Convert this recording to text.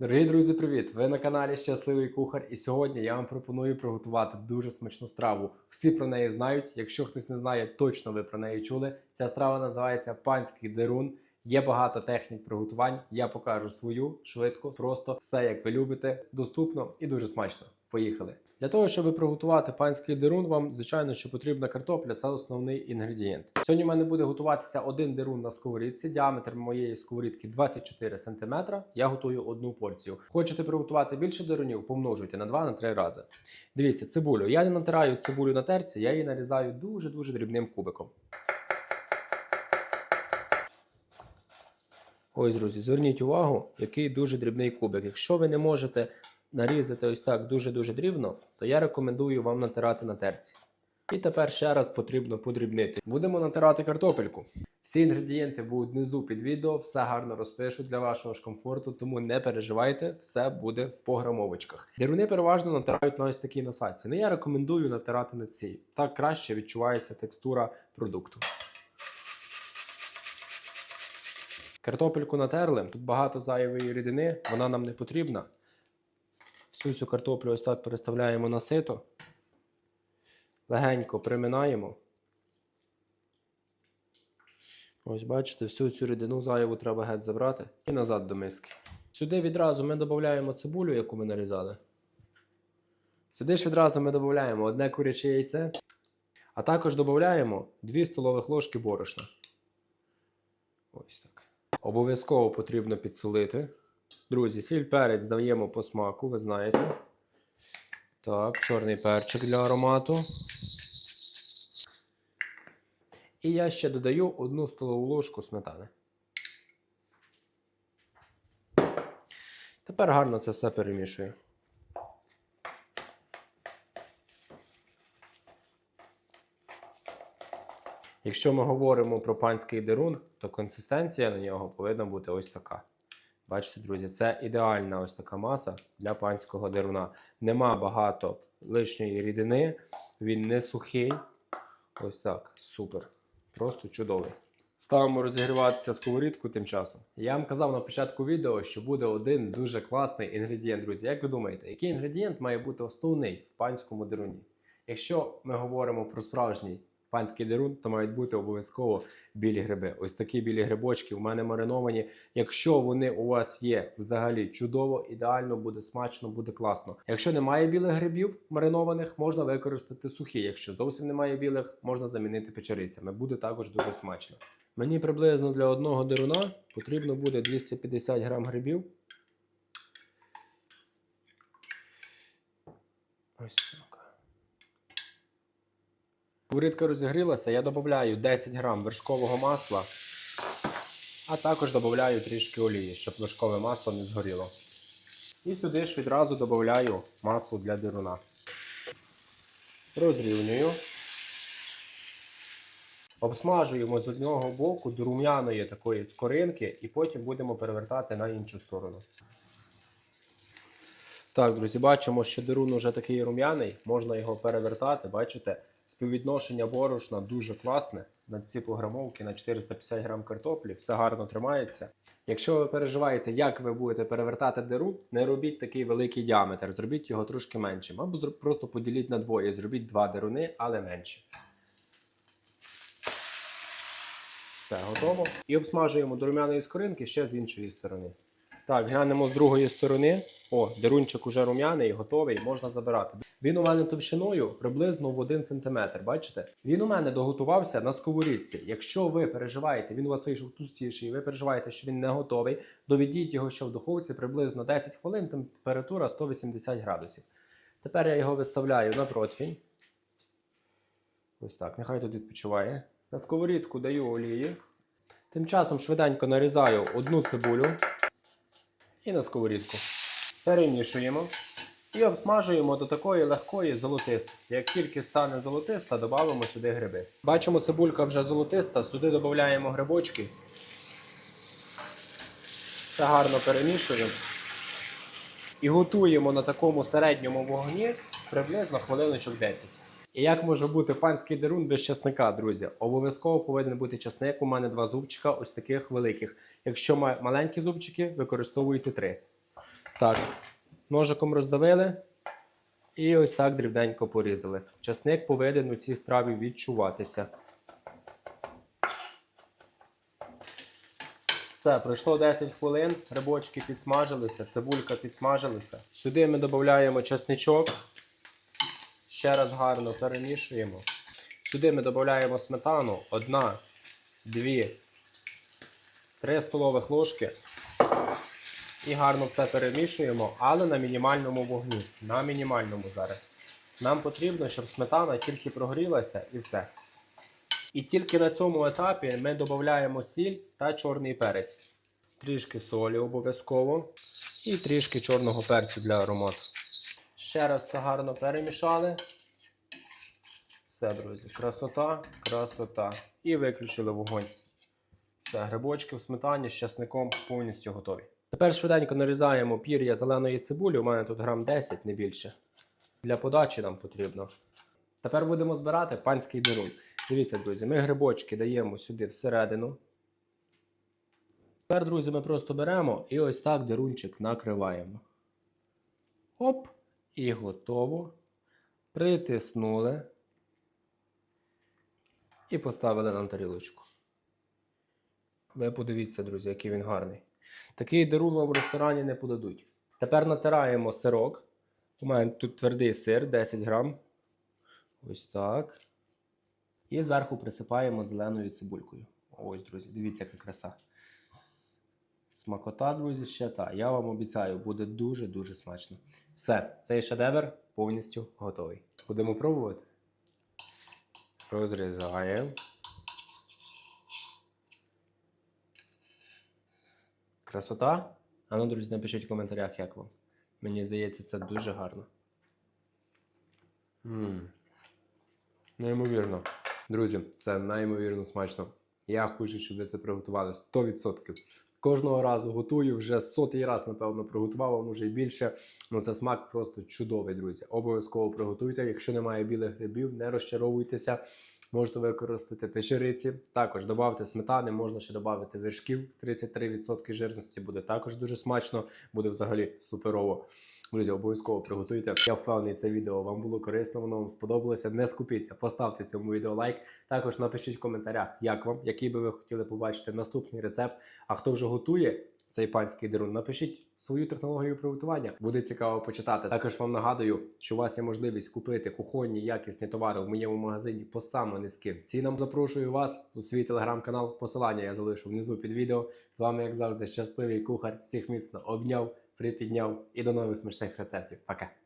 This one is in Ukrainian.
Дорогі друзі, привіт! Ви на каналі Щасливий Кухар, і сьогодні я вам пропоную приготувати дуже смачну страву. Всі про неї знають. Якщо хтось не знає, точно ви про неї чули. Ця страва називається панський дерун. Є багато технік приготувань. Я покажу свою швидко, просто все як ви любите, доступно і дуже смачно. Поїхали! Для того, щоб приготувати панський дерун, вам звичайно, що потрібна картопля це основний інгредієнт. Сьогодні в мене буде готуватися один дерун на сковорідці. Діаметр моєї сковорідки 24 см. Я готую одну порцію. Хочете приготувати більше дерунів, помножуйте на 2-3 рази. Дивіться, цибулю. Я не натираю цибулю на терці, я її нарізаю дуже дуже дрібним кубиком. Ось, друзі, зверніть увагу, який дуже дрібний кубик. Якщо ви не можете нарізати ось так дуже-дуже дрібно, то я рекомендую вам натирати на терці. І тепер ще раз потрібно подрібнити. Будемо натирати картопельку. Всі інгредієнти будуть внизу під відео, все гарно розпишу для вашого ж комфорту, тому не переживайте, все буде в пограмовочках. Деруни переважно натирають на ось такій насадці. Ну я рекомендую натирати на цій. Так краще відчувається текстура продукту. Картопельку натерли. Тут багато зайвої рідини, вона нам не потрібна. Всю цю картоплю ось так переставляємо на сито. Легенько приминаємо. Ось бачите, всю цю рідину зайву треба геть забрати і назад до миски. Сюди відразу ми додаємо цибулю, яку ми нарізали. Сюди ж відразу ми додаємо одне куряче яйце, а також додаємо 2 столових ложки борошна. Ось так. Обов'язково потрібно підсолити. Друзі, сіль перець даємо по смаку, ви знаєте. Так, чорний перчик для аромату. І я ще додаю одну столову ложку сметани. Тепер гарно це все перемішую. Якщо ми говоримо про панський дерун, то консистенція на нього повинна бути ось така. Бачите, друзі, це ідеальна ось така маса для панського деруна. Нема багато лишньої рідини, він не сухий. Ось так, супер. Просто чудовий. Ставимо розігріватися сковорідку тим часом. Я вам казав на початку відео, що буде один дуже класний інгредієнт, друзі. Як ви думаєте, який інгредієнт має бути основний в панському деруні? Якщо ми говоримо про справжній панський дерун, то мають бути обов'язково білі гриби. Ось такі білі грибочки у мене мариновані. Якщо вони у вас є взагалі чудово, ідеально буде смачно, буде класно. Якщо немає білих грибів маринованих, можна використати сухі. Якщо зовсім немає білих, можна замінити печерицями. Буде також дуже смачно. Мені приблизно для одного деруна потрібно буде 250 грам грибів. Ось так. Куритка розігрілася, я додаю 10 грам вершкового масла, а також додаю трішки олії, щоб вершкове масло не згоріло. І сюди ж відразу додаю масло для дируна. Розрівнюю. Обсмажуємо з одного боку до рум'яної такої скоринки і потім будемо перевертати на іншу сторону. Так, друзі, бачимо, що дерун вже такий рум'яний, можна його перевертати, бачите? Співвідношення борошна дуже класне. На ці пограмовки на 450 грам картоплі, все гарно тримається. Якщо ви переживаєте, як ви будете перевертати дерун, не робіть такий великий діаметр, зробіть його трошки меншим. Або просто поділіть на двоє, зробіть два деруни, але менші. Все, готово. І обсмажуємо до рум'яної скоринки ще з іншої сторони. Так, глянемо з другої сторони. О, дерунчик уже рум'яний, готовий, можна забирати. Він у мене товщиною приблизно в 1 см. Бачите? Він у мене доготувався на сковорідці. Якщо ви переживаєте, він у вас вийшов тустіший, ви переживаєте, що він не готовий, доведіть його ще в духовці приблизно 10 хвилин, температура 180 градусів. Тепер я його виставляю на противень. Ось так, нехай тут відпочиває. На сковорідку даю олії. Тим часом швиденько нарізаю одну цибулю і на сковорідку. Перемішуємо і обсмажуємо до такої легкої золотистості. Як тільки стане золотиста, додамо сюди гриби. Бачимо, цибулька вже золотиста, сюди додаємо грибочки. Все гарно перемішуємо. І готуємо на такому середньому вогні приблизно хвилиночок 10. І як може бути панський дерун без чесника, друзі? Обов'язково повинен бути чесник. У мене два зубчика, ось таких великих. Якщо маленькі зубчики, використовуйте три. Так, ножиком роздавили і ось так дрібненько порізали. Часник повинен у цій страві відчуватися. Все, пройшло 10 хвилин, грибочки підсмажилися, цибулька підсмажилася. Сюди ми додаємо чесничок. Ще раз гарно перемішуємо. Сюди ми додаємо сметану. Одна, дві, три столових ложки. І гарно все перемішуємо, але на мінімальному вогні. На мінімальному зараз. Нам потрібно, щоб сметана тільки прогрілася і все. І тільки на цьому етапі ми додаємо сіль та чорний перець. Трішки солі обов'язково. І трішки чорного перцю для аромату. Ще раз все гарно перемішали. Все, друзі, красота, красота. І виключили вогонь. Все, грибочки в сметані з часником повністю готові. Тепер швиденько нарізаємо пір'я зеленої цибулі. У мене тут грам 10, не більше. Для подачі нам потрібно. Тепер будемо збирати панський дерун. Дивіться, друзі, ми грибочки даємо сюди всередину. Тепер, друзі, ми просто беремо і ось так дерунчик накриваємо. Оп! І готово. Притиснули. І поставили на тарілочку. Ви подивіться, друзі, який він гарний. Такий дерун вам в ресторані не подадуть. Тепер натираємо сирок. У мене тут твердий сир 10 грам. Ось так. І зверху присипаємо зеленою цибулькою. Ось, друзі, дивіться, яка краса. Смакота, друзі, ще та. Я вам обіцяю, буде дуже-дуже смачно. Все, цей шедевр повністю готовий. Будемо пробувати. Розрізаємо. Красота? А ну, друзі, напишіть в коментарях, як вам. Мені здається, це дуже гарно. Ммм. Неймовірно. Друзі, це неймовірно смачно. Я хочу, щоб ви це приготували 100%. Кожного разу готую, вже сотий раз, напевно, приготував, а може і більше. Ну це смак просто чудовий, друзі. Обов'язково приготуйте. Якщо немає білих грибів, не розчаровуйтеся. Можете використати печериці. Також додавте сметани, можна ще додати вершків. 33% жирності буде також дуже смачно, буде взагалі суперово. Друзі, обов'язково приготуйте. Я впевнений, це відео вам було корисно, воно вам сподобалося. Не скупіться, поставте цьому відео лайк. Також напишіть в коментарях, як вам, який би ви хотіли побачити наступний рецепт. А хто вже готує цей панський дерун, напишіть свою технологію приготування. Буде цікаво почитати. Також вам нагадую, що у вас є можливість купити кухонні якісні товари в моєму магазині по саме низьким цінам. Запрошую вас у свій телеграм-канал. Посилання я залишу внизу під відео. З вами, як завжди, щасливий кухар. Всіх міцно обняв, припідняв і до нових смачних рецептів. Пока!